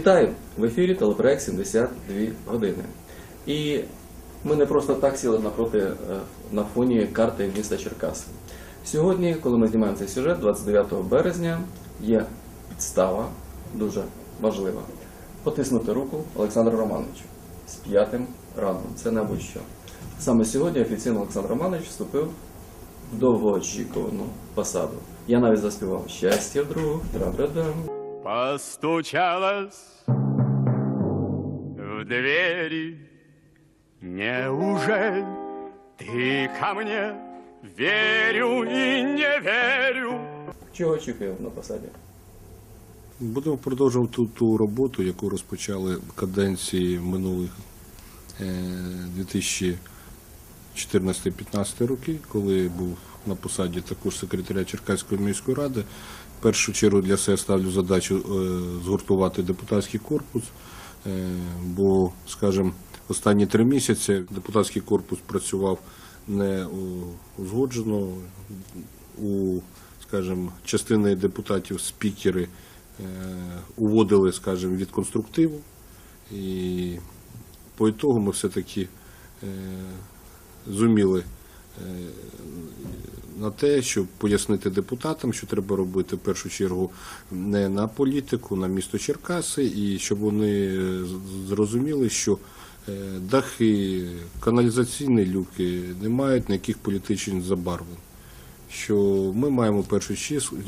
Вітаю! В ефірі телепроект 72 години. І ми не просто так сіли напроти е, на фоні карти міста Черкаси. Сьогодні, коли ми знімаємо цей сюжет, 29 березня, є підстава дуже важлива. Потиснути руку Олександру Романовичу з п'ятим рангом. Це не будь-що. Саме сьогодні офіційно Олександр Романович вступив в довгоочікувану посаду. Я навіть заспівав щастя вдруг, тра-дам. Постучалась в двери. Неужели ты ко мне верю и не верю? Чого очікує на посаді? Будемо продовжувати ту, ту роботу, яку розпочали в каденції минулих е, 2014-15 роки, коли був на посаді також секретаря Черкаської міської ради. Першу чергу для себе ставлю задачу е, згуртувати депутатський корпус, е, бо, скажімо, останні три місяці депутатський корпус працював не узгоджено, у, скажімо, частини депутатів спікери е, уводили, скажімо, від конструктиву. І по ітогу ми все-таки зуміли на те, щоб пояснити депутатам, що треба робити в першу чергу не на політику, на місто Черкаси, і щоб вони е, зрозуміли, що е, дахи, каналізаційні люки не мають ніяких політичних забарвлень. Що ми маємо в першу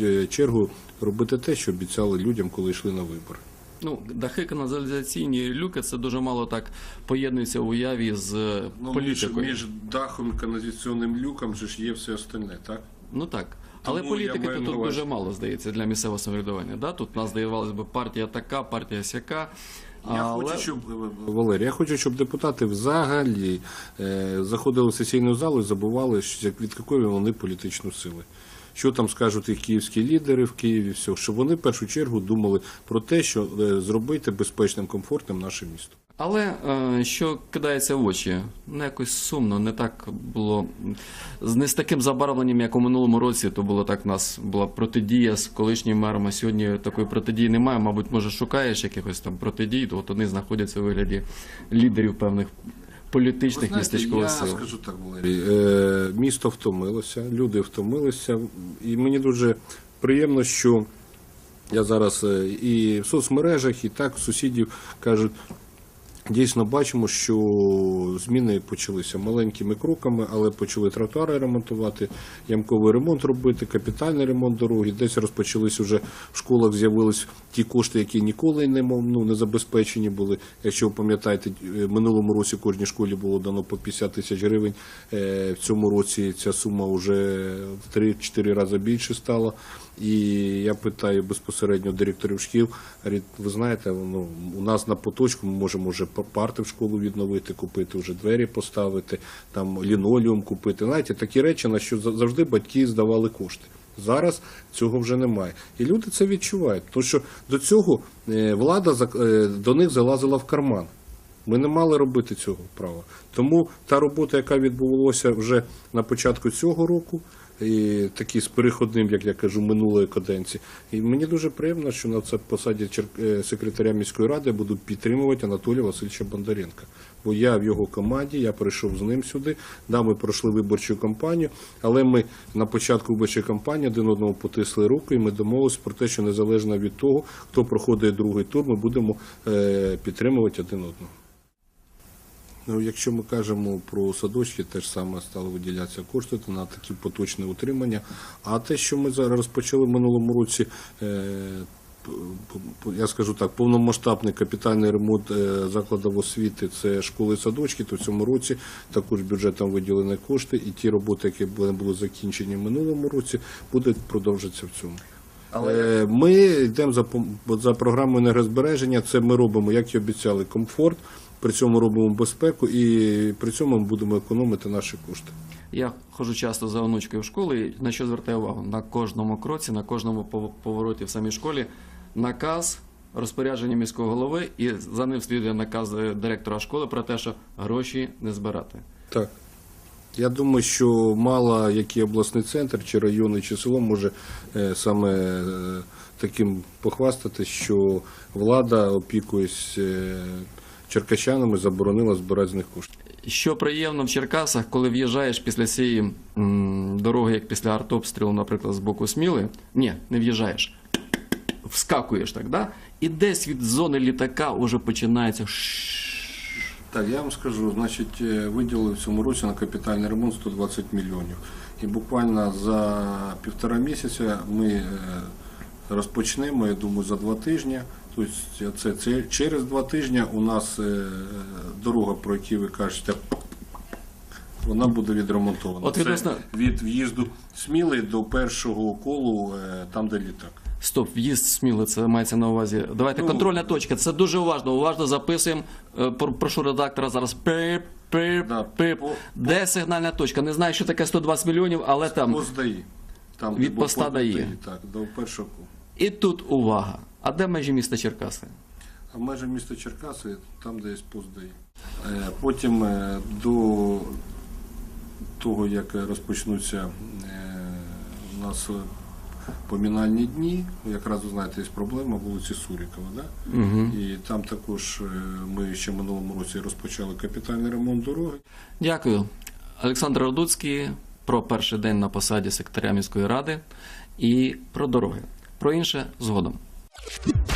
е, чергу робити те, що обіцяли людям, коли йшли на вибори. Ну, дахи каналізаційні люки це дуже мало так поєднується в уяві з політикою. Ну, дахом і каналізаційним люком же ж є все остальне, так? Ну так. Але Тому політики маю тут дуже мало здається для місцевого самоврядування. Да? Тут нас здавалося б партія така, партія сяка. Я але... хочу, щоб Валерій, я хочу, щоб депутати взагалі е, заходили в сесійну залу і забували, що як- від якої вони політичної сили. Що там скажуть їх київські лідери в Києві, все, щоб вони в першу чергу думали про те, що е, зробити безпечним, комфортним наше місто. Але е, що кидається в очі, ну якось сумно, не так було не з таким забарвленням, як у минулому році. То було так. У нас була протидія з колишнім мером. А сьогодні такої протидії немає. Мабуть, може шукаєш якихось там протидій, то от вони знаходяться у вигляді лідерів певних політичних містечкових я скажу так, Валерій. Е, місто втомилося, люди втомилися, і мені дуже приємно, що я зараз е, і в соцмережах, і так сусідів кажуть. Дійсно бачимо, що зміни почалися маленькими кроками, але почали тротуари ремонтувати, ямковий ремонт робити, капітальний ремонт дороги. Десь розпочались вже в школах, з'явились ті кошти, які ніколи не ну, не забезпечені були. Якщо ви пам'ятаєте, е, минулому році кожній школі було дано по 50 тисяч гривень. Е, В цьому році ця сума вже в 3-4 рази більше стала. І я питаю безпосередньо директорів шкіл, ви знаєте, ну, у нас на поточку ми можемо вже па- парти в школу відновити, купити, вже двері поставити, там лінолеум купити. Знаєте, такі речі, на що за- завжди батьки здавали кошти. Зараз цього вже немає. І люди це відчувають. Тому що до цього е, влада е, до них залазила в карман. Ми не мали робити цього права. Тому та робота, яка відбулася вже на початку цього року, і такі з переходним, як я кажу, минулої каденції. І мені дуже приємно, що на це посаді е, секретаря міської ради будуть підтримувати Анатолія Васильовича Бондаренка. Бо я в його команді, я прийшов з ним сюди. Да, ми пройшли виборчу кампанію, але ми на початку виборчої кампанії один одному потисли руки, і ми домовилися про те, що незалежно від того, хто проходить другий тур, ми будемо е, підтримувати один одного. Ну, якщо ми кажемо про садочки, теж саме стали виділятися кошти на такі поточне утримання. А те, що ми зараз розпочали в минулому році, е, я скажу так, повномасштабний капітальний ремонт е, закладів освіти, це школи і садочки, то в цьому році також бюджетом виділені кошти, і ті роботи, які були закінчені в минулому році, будуть продовжитися в цьому. Е, Ми йдемо за, за програмою енергозбереження. Це ми робимо, як і обіцяли, комфорт. При цьому робимо безпеку і при цьому ми будемо економити наші кошти. Я ходжу часто за онучкою в школу, і на що звертаю увагу? На кожному кроці, на кожному повороті в самій школі наказ, розпорядження міського голови, і за ним слідує наказ е, директора школи про те, що гроші не збирати. Так. Я думаю, що мало який обласний центр, чи районний, чи село може е, саме е, таким похвастати, що влада, опікуясь е, черкащанами, заборонила збирати з них кошти. Що приємно в Черкасах, коли в'їжджаєш після цієї м, дороги, як після артобстрілу, наприклад, з боку Сміли, ні, не в'їжджаєш. Вскакуєш так, да? І десь від зони літака вже починається. Так, я вам скажу, значить, е, виділили в цьому році на капітальний ремонт 120 мільйонів. І буквально за півтора місяця ми е, розпочнемо, я думаю, за два тижні. Тобто це, це через два тижні у нас е, дорога, про яку ви кажете, вона буде відремонтована. От відносно- Це від в'їзду Сміли до першого колу, е, там, де літак. Стоп, в'їзд сміло, це мається на увазі. Давайте Ну, контрольна точка. Це дуже уважно. Уважно записуємо. Е, про- Прошу редактора зараз. Пип, пип, Да, пип. по- Де сигнальна точка? Не знаю, що таке 120 мільйонів, але там. Пост. Там, Від поста пост ДАІ. Так, до першого колу. І тут увага. А де межі міста Черкаси? А майже місто Черкаси, там, де є пост Е, Потім е, до того, як розпочнуться е, у нас помінальні дні, якраз ви знаєте, є проблема вулиці Сурікова. Да? І там також ми ще минулому році розпочали капітальний ремонт дороги. Дякую. Олександр Родуцький про перший день на посаді секретаря міської ради і про дороги. Про інше згодом. you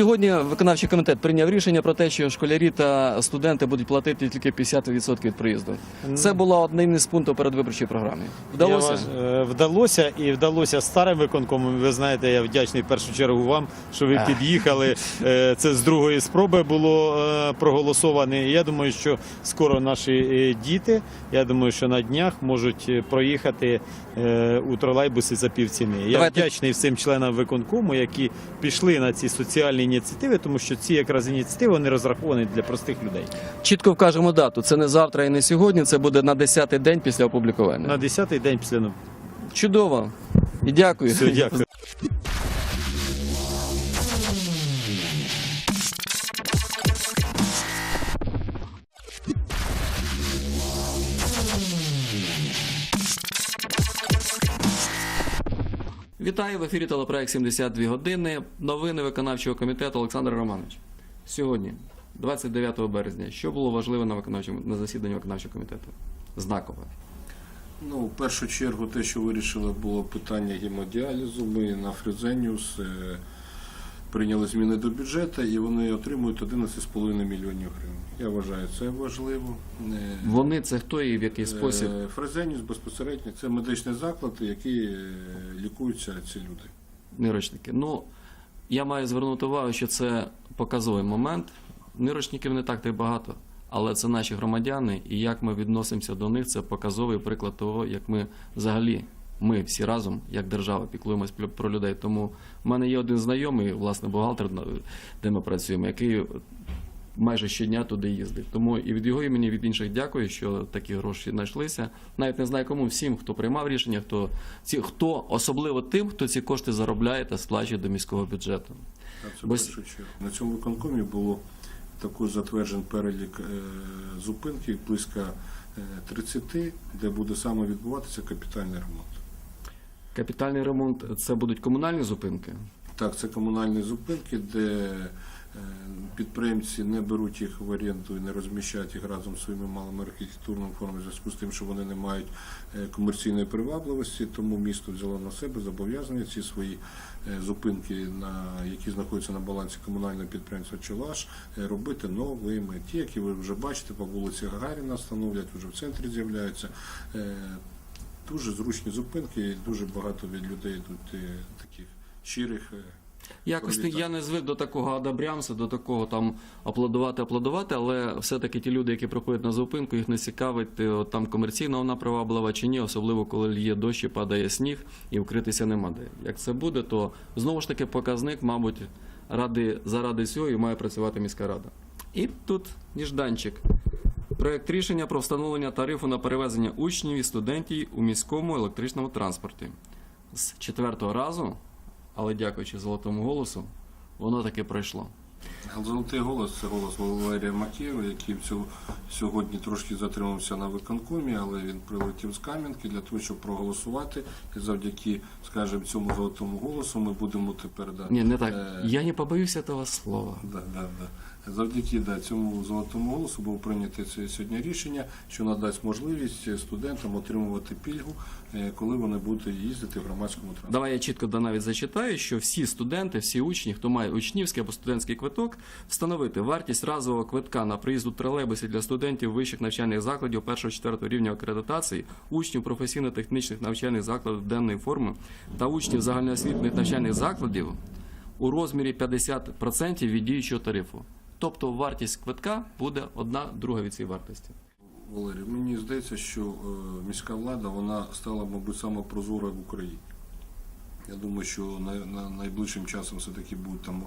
Сьогодні виконавчий комітет прийняв рішення про те, що школярі та студенти будуть платити тільки 50% від проїзду. Це було одним із пунктів передвиборчої програми. Вдалося? Я е, вдалося і вдалося старим виконкомом. Ви знаєте, я вдячний в першу чергу вам, що ви під'їхали. Е, Це з другої спроби було е, проголосоване. Я думаю, що скоро наші е, діти, я думаю, що на днях можуть е, проїхати е, у тролейбусі за півціни. Я Давайте- вдячний всім членам виконкому, які пішли на ці соціальні ініціативи, тому що ці якраз ініціативи вони розраховані для простих людей. Чітко вкажемо дату. Це не завтра і не сьогодні. Це буде на 10-й день після опублікування. На 10-й день після Чудово. І дякую. все, дякую. Вітаю в ефірі телепроект 72 години. Новини виконавчого комітету Олександр Романович. Сьогодні, 29 березня, що було важливо на виконавчому на засіданні виконавчого комітету? Знакове. Ну, в першу чергу, те, що вирішили, було питання гемодіалізу. Ми на Фрюзеніус е, прийняли зміни до бюджету і вони отримують 11,5 мільйонів гривень. Я вважаю, це важливо. Е, Вони це хто і в який спосіб? Е, Фрезеніус безпосередньо це медичний заклад, який е, лікуються ці люди. Нирочники. Ну, я маю звернути увагу, що це показовий момент. Нирочників не так то й багато, але це наші громадяни, і як ми відносимося до них, це показовий приклад того, як ми взагалі, ми всі разом, як держава, піклуємось про- людей. Тому в мене є один знайомий, власне, бухгалтер, де ми працюємо, який майже щодня туди їздить. Тому і від його імені, і від інших дякую, що такі гроші знайшлися. Навіть не знаю кому, всім, хто приймав рішення, хто ці хто особливо тим, хто ці кошти заробляє та сплачує до міського бюджету. Бо. На цьому виконкомі було також затверджений перелік е, зупинків близько е, 30, де буде саме відбуватися капітальний ремонт. Капітальний ремонт це будуть комунальні зупинки. Так, це комунальні зупинки, де е, підприємці не беруть їх в оренду і не розміщають їх разом з своїми малими архітектурними формами в зв'язку з тим, що вони не мають е, комерційної привабливості. Тому місто взяло на себе зобов'язання ці свої е, зупинки, на які знаходяться на балансі комунального підприємства Чолаш, робити новими. Ті, які ви вже бачите, по вулиці Гагаріна встановлять, вже в центрі з'являються. Дуже зручні зупинки, і дуже багато від людей тут е, таких щирих. е, Якось я не звик до такого адабрямса, до такого там аплодувати, аплодувати, але все-таки ті люди, які приходять на зупинку, їх не цікавить, е, от там комерційна вона приваблива чи ні, особливо коли лє дощ і падає сніг і вкритися нема де. Як це буде, то знову ж таки показник, мабуть, ради, заради цього і має працювати міська рада. І тут Ніжданчик. Проект рішення про встановлення тарифу на перевезення учнів і студентів у міському електричному транспорті. З четвертого разу, але дякуючи золотому голосу, воно таки пройшло. Золотий голос це голос Валерія Макєва, який сьогодні трошки затримався на виконкомі, але він прилетів з Кам'янки для того, щоб проголосувати. І завдяки, скажімо, цьому золотому голосу ми будемо тепер да, Ні, не так. е, Я не побоюся того слова. Да, да, да. Завдяки да, цьому золотому голосу було прийнято сьогодні рішення, що надасть можливість студентам отримувати пільгу, е, коли вони будуть їздити в громадському транспорті. Давай я чітко да навіть зачитаю, що всі студенти, всі учні, хто має учнівський або студентський квиток, встановити вартість разового квитка на проїзд у тролейбусі для студентів вищих навчальних закладів 1-4 рівня акредитації, учнів професійно-технічних навчальних закладів денної форми та учнів загальноосвітніх навчальних закладів у розмірі 50% від діючого тарифу. Тобто вартість квитка буде одна друга від цієї вартості. Валерій, мені здається, що е, міська влада вона стала, мабуть, саме прозора в Україні. Я думаю, що на, на найближчим часом все-таки будуть там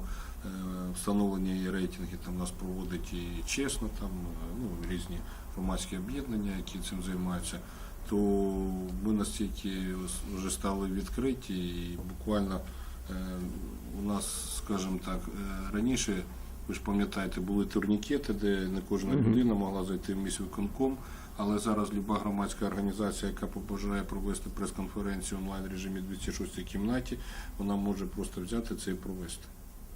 е, встановлені і рейтинги, там нас проводить і чесно, там е, ну, різні громадські об'єднання, які цим займаються. То ми настільки вже стали відкриті і буквально у нас, скажімо так, раніше, ви ж пам'ятаєте, були турнікети, де не кожна людина могла зайти в міськвиконком, але зараз люба громадська організація, яка побажає провести прес-конференцію онлайн режимі 206 кімнаті, вона може просто взяти це і провести.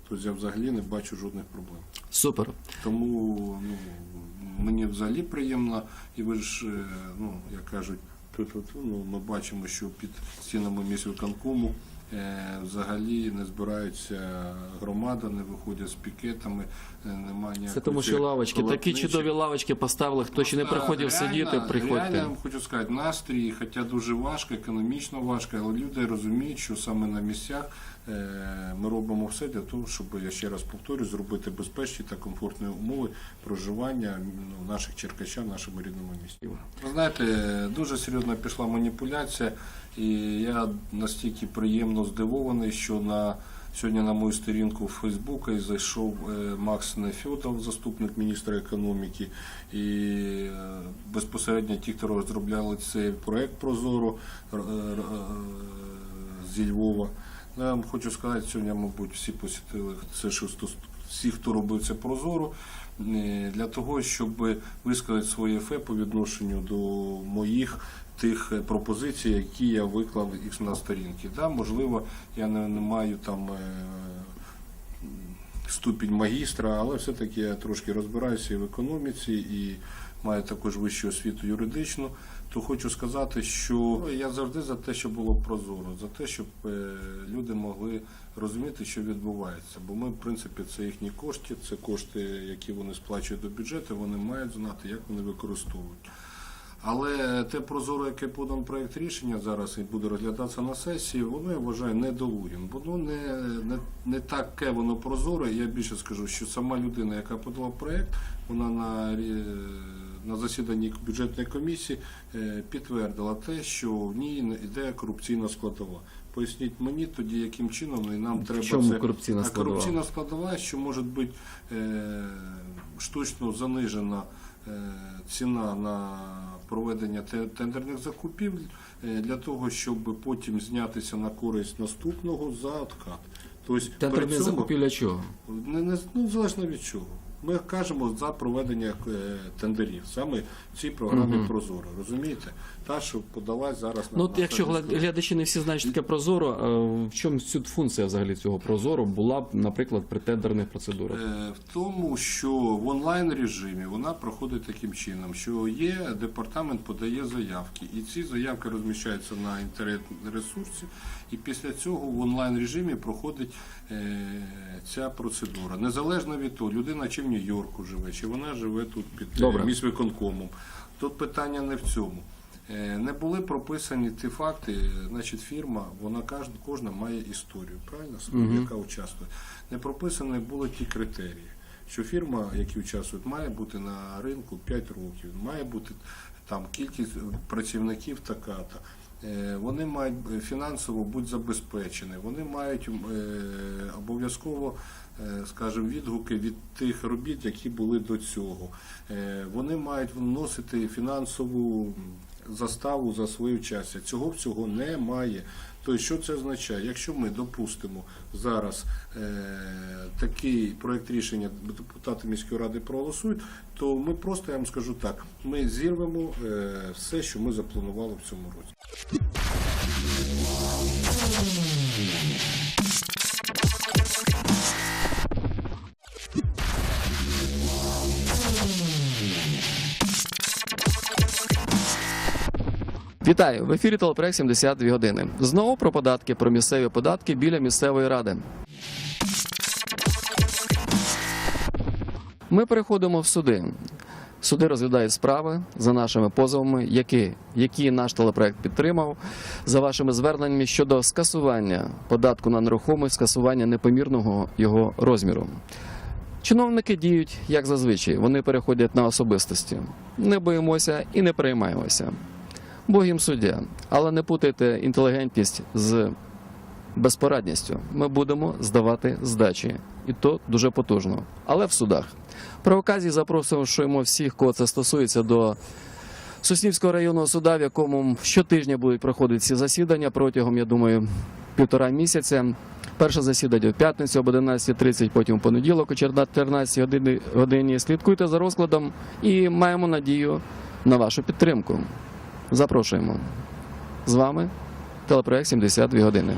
Тобто я взагалі не бачу жодних проблем. Супер. Тому ну, мені взагалі приємно, і ви ж, е, ну, як кажуть, тут, ну, ми бачимо, що під стінами міськвиконкому взагалі не збираються громада, не виходять з пікетами, е, немає ніякої Це тому, що лавочки, такі чудові лавочки поставили. Хто ще не приходив реально- сидіти, Реально, я вам хочу сказати, настрій, хоча дуже важко, економічно важко, але люди розуміють, що саме на місцях е, ми робимо все для того, щоб, я ще раз повторю, зробити безпечні та комфортні умови проживання ну, наших черкащан в нашому рідному місті. Ви знаєте, дуже серйозно пішла маніпуляція, і я настільки приємно здивований, що на Сьогодні на мою сторінку в Фейсбуку зайшов е, Макс Нефьотов, заступник міністра економіки, і е, безпосередньо ті, хто розробляли цей проект Прозоро е, зі Львова. Я вам хочу сказати, сьогодні, мабуть, всі посітили це, що всі, хто робив це прозоро, для того, щоб висказати своє фе по відношенню до моїх тих е, пропозицій, які я виклав їх на сторінки. Да, можливо, я не, не маю там. е, ступінь магістра, але все-таки я трошки розбираюся і в економіці, і маю також вищу освіту юридичну. То хочу сказати, що я завжди за те, щоб було прозоро, за те, щоб е, люди могли розуміти, що відбувається. Бо ми, в принципі, це їхні кошти, це кошти, які вони сплачують до бюджету, вони мають знати, як вони використовують. Але те прозоро, яке подан проект рішення зараз і буде розглядатися на сесії, воно я вважаю недолугим. Воно не, не, не таке воно прозоре. Я більше скажу, що сама людина, яка подала проект, вона на, е, на засіданні бюджетної комісії е, підтвердила те, що в ній йде корупційна складова. Поясніть мені тоді, яким чином і нам треба чому це корупційна складова? корупційна складова, що може бути е, штучно занижена ціна на проведення те- тендерних закупівель е, для того, щоб потім знятися на користь наступного за откат. Тобто, Тендерні закупівля чого? не, не, ну, залежно від чого. Ми кажемо за проведення е, тендерів, саме в цій програмі Прозоро. Розумієте? Та, що подалась зараз на Ну, от на якщо гла- глядачі не всі знають, що таке прозоро, е, в чому суть функція взагалі цього прозоро була б, наприклад, при тендерних процедурах? Е, В тому, що в онлайн режимі вона проходить таким чином, що є департамент подає заявки, і ці заявки розміщаються на інтернет-ресурсі, і після цього в онлайн режимі проходить е, ця процедура. Незалежно від того, людина чи в Нью-Йорку живе, чи вона живе тут під е, Добре. міськвиконкомом. Тут питання не в цьому. Е, Не були прописані ті факти, значить фірма, вона кожна, кожна має історію, правильно, свою, яка участвує. Не прописані були ті критерії, що фірма, які участвують, має бути на ринку 5 років, має бути там кількість працівників така-то. Е, Вони мають е, фінансово бути забезпечені, вони мають обов'язково скажімо, відгуки від тих робіт, які були до цього. Вони мають вносити фінансову заставу за свою часть. Цього всього немає. Тобто, що це означає? Якщо ми допустимо зараз е, такий проект рішення депутати міської ради проголосують, то ми просто я вам скажу так: ми зірвемо е, все, що ми запланували в цьому році. Вітаю! В ефірі телепроект 72 години. Знову про податки, про місцеві податки біля місцевої ради. Ми переходимо в суди. Суди розглядають справи за нашими позовами, які, які наш телепроект підтримав, за вашими зверненнями щодо скасування податку на нерухомість, скасування непомірного його розміру. Чиновники діють як зазвичай, вони переходять на особистості. Не боїмося і не переймаємося. Бог їм суддя. Але не путайте інтелігентність з безпорадністю. Ми будемо здавати здачі. І то дуже потужно. Але в судах. Про оказії запрошуємо всіх, кого це стосується, до Соснівського районного суда, в якому щотижня будуть проходити ці засідання протягом, я думаю, півтора місяця. Перше засідання в п'ятницю об 11.30, потім в понеділок о 14 годині, годині. Слідкуйте за розкладом і маємо надію на вашу підтримку. Запрошуємо з вами телепроект 72 години.